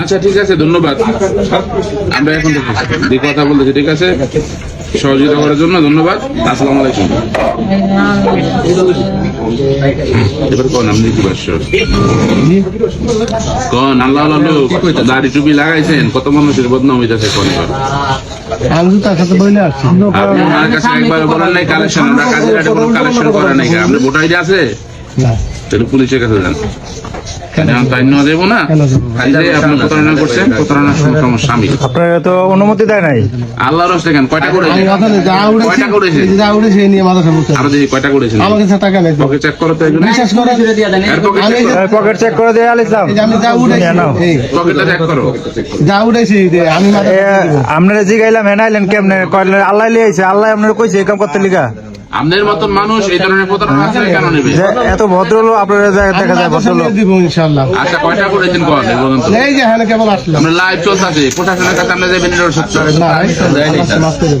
আচ্ছা ঠিক আছে ধন্যবাদ। আমরা এখন যে কথা বলতেছি ঠিক আছে? সহযোগিতা করার জন্য ধন্যবাদ। আসসালামু আলাইকুম। এবার কোন আপনি কি পারছ কোন? আল্লাহ লোক দাড়ি টুপি লাগাইছেন? কত মানুষের বদনাম হইতেছে কোন এবার? আমি তার সাথে বইলে আসছি আপনি কাছে একবার বলেন নাই কালেকশন। আমরা কাজের কোনো কালেকশন করা নাই। আপনি ভোট আইডি আছে? না। তাহলে পুলিশের কাছে যান। আপনারা তো অনুমতি দেয় নাই। আল্লাহর রস্তে কেন? কয়টা করেছেন আমি ওখানে যা উড়েছি কয়টা করেছেন এই যে যা উড়েছি এই নিয়ে মাথা সামুছে আরও দেখি কয়টা করেছেন আমার টাকা নেই। পকেট চেক করো তো বিশ্বাস পকেট চেক দিয়ে যা পকেটটা চেক যা আমি আপনারা জিগাইলাম হেনাইলেন কেমনে? আল্লাহ লিয়েছে আল্লাহ আপনারা কইছে এই কাম করতে লিগা? আপনার মতন মানুষ এই ধরনের প্রতারণা আছে কেন নেবে? এত ভদ্র লোক আপনারা দেখা দেখা যায় ভদ্র লোক দিব ইনশাআল্লাহ। আচ্ছা কয়টা করেছেন কন? এই বলুন তো এই যে এখানে কেবল আসলাম। আমরা লাইভ চলছে প্রশাসনের কাছে আমরা যাবেন এটা সত্য।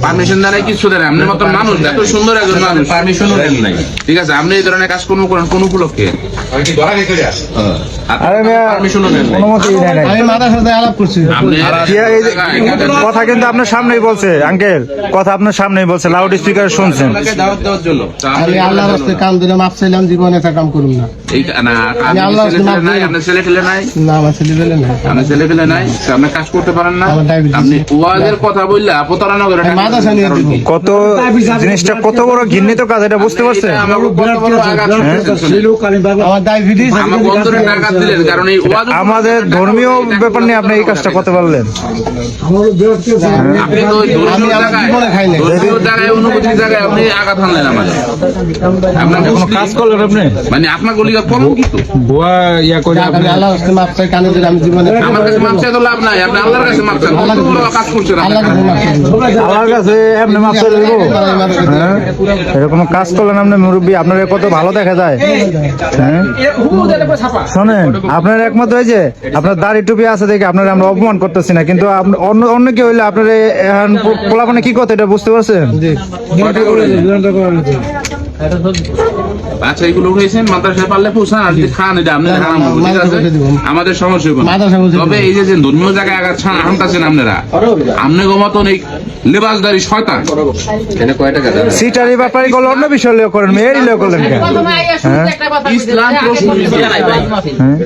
পারমিশন দেয় নাই কিছু দেয় না মতন মানুষ এত সুন্দর একজন মানুষ। পারমিশনও দেন নাই। ঠিক আছে আপনি এই ধরনের কাজ কোন করেন কোন উপলক্ষে? আরে মিয়া, পারমিশনও দেন নাই। অনুমতি দেয় নাই। আমি মাথার সাথে আলাপ করছি। আপনি এই কথা কিন্তু আপনার সামনেই বলছে আঙ্কেল। কথা আপনার সামনেই বলছে লাউড স্পিকার শুনছেন আমি আল্লাহর রাস্তে কাম দিলে মাপ চাইলাম জীবনে কাম করুম না। এই না আল্লাহর নাই আপনার ছেলে ফেলে নাই? না আমার ছেলে পেলে না আপনার ছেলে ফেলে নাই? আপনি কাজ করতে পারেন না? আপনি ওয়াজের কথা বললা প্রতারণা করে। কি? কত জিনিসটা কত বড় ঘৃণিত কাজ এটা বুঝতে পারছেন? এটা আমাকে বড় আঘাত করতেছেন, শুনেন। আমার ডায়াবেটিস আমাকে অন্তরে টাকা দিলেন কারণ এই ওয়াজ আমাদের ধর্মীয় ব্যাপার নিয়ে আপনি এই কাজটা করতে পারলেন। আপনি তো ধর্মীয় জায়গায় জায়গায় আপনি আঘাত হানলেন আমাদের। আপনার কোনো কাজ করলেন আপনি? মানে আপনার গলিকা কম কিন্তু। বুয়া ইয়া করে আমি আল্লাহর রাস্তে মাপ চাই কানে আমি জীবনে আমার কাছে মাপ চাই তো লাভ নাই আপনি আল্লাহর কাছে মাপ চান। কত বড় কাজ করছেন আপনি? চাই। আল্লাহর কাছে এমনি মাপ চাইলে দেবো? হ্যাঁ? এরকম কাজ করলেন আপনি মুরব্বী আপনার কত ভালো দেখা যায়? হ্যাঁ? শোনেন আপনার একমত হয়ে যে আপনার দাড়ি টুপি আছে দেখে আপনার আমরা অপমান করতেছি না কিন্তু আপনি- অন্য অন্য কেউ হইলে আপনার পোলাপানে কি কথা এটা বুঝতে পারছেন? কয়টা করেছেন? আচ্ছা এগুলো উঠেছেন মাদ্রাসায় পারলে পৌঁছান আর যদি খান এটা আপনি হারাম হবে, ঠিক আছে? আমাদের সমস্যা হবে তবে এই যে যে ধর্মীয় জায়গায় আঘাত ছাড় আনতেছেন আপনারা আপনি মতন এই লেবাসদারি শয়তান। এটা কয় টাকা সিটারি ব্যাপারে করলে অন্য বিষয় লিয়ে করেন মেয়েরই লিয়ে করলেন হ্যাঁ? ইসলাম প্রশ্ন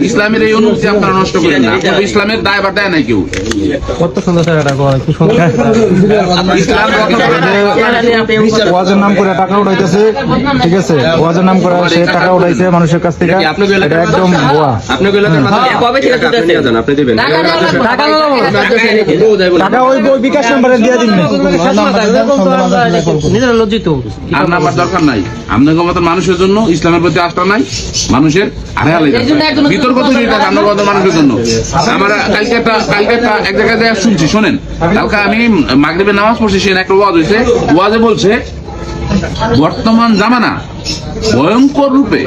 ইসলামের এই অনুভূতি আপনারা নষ্ট করেন না। ইসলামের দায় বা দেয় নাই কেউ। কত সুন্দর জায়গাটা কি সুন্দর। ইসলাম রক্ষা করে না। ওয়াজের নাম করে টাকা উঠাইতেছে। ঠিক আছে ওয়াজের নাম করে সে টাকা উঠাইছে মানুষের কাছ থেকে। এটা একদম ভুয়া। টাকা ওই বিকাশ নাম্বারে দিয়ে দিন। আর নাম্বার দরকার নাই। আপনাদের মতো মানুষের জন্য ইসলামের প্রতি আস্থা নাই মানুষের আরে বিতর্ক তৈরি আপনার মতো মানুষের জন্য? আমার কালকে একটা কালকে একটা এক জায়গায় শুনছি শোনেন। কালকে আমি মাগরিবের নামাজ পড়ছি সেখানে একটা ওয়াজ হয়েছে ওয়াজে বলছে বর্তমান জামানা ভয়ঙ্কর রূপে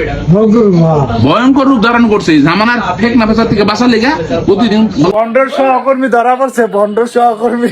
ভয়ঙ্কর রূপ ধারণ করছে। জামানার ফেক না ফেসার থেকে বাঁচার লেগা প্রতিদিন বন্ডর সহকর্মী ধরা পড়ছে, বন্ডর সহকর্মী।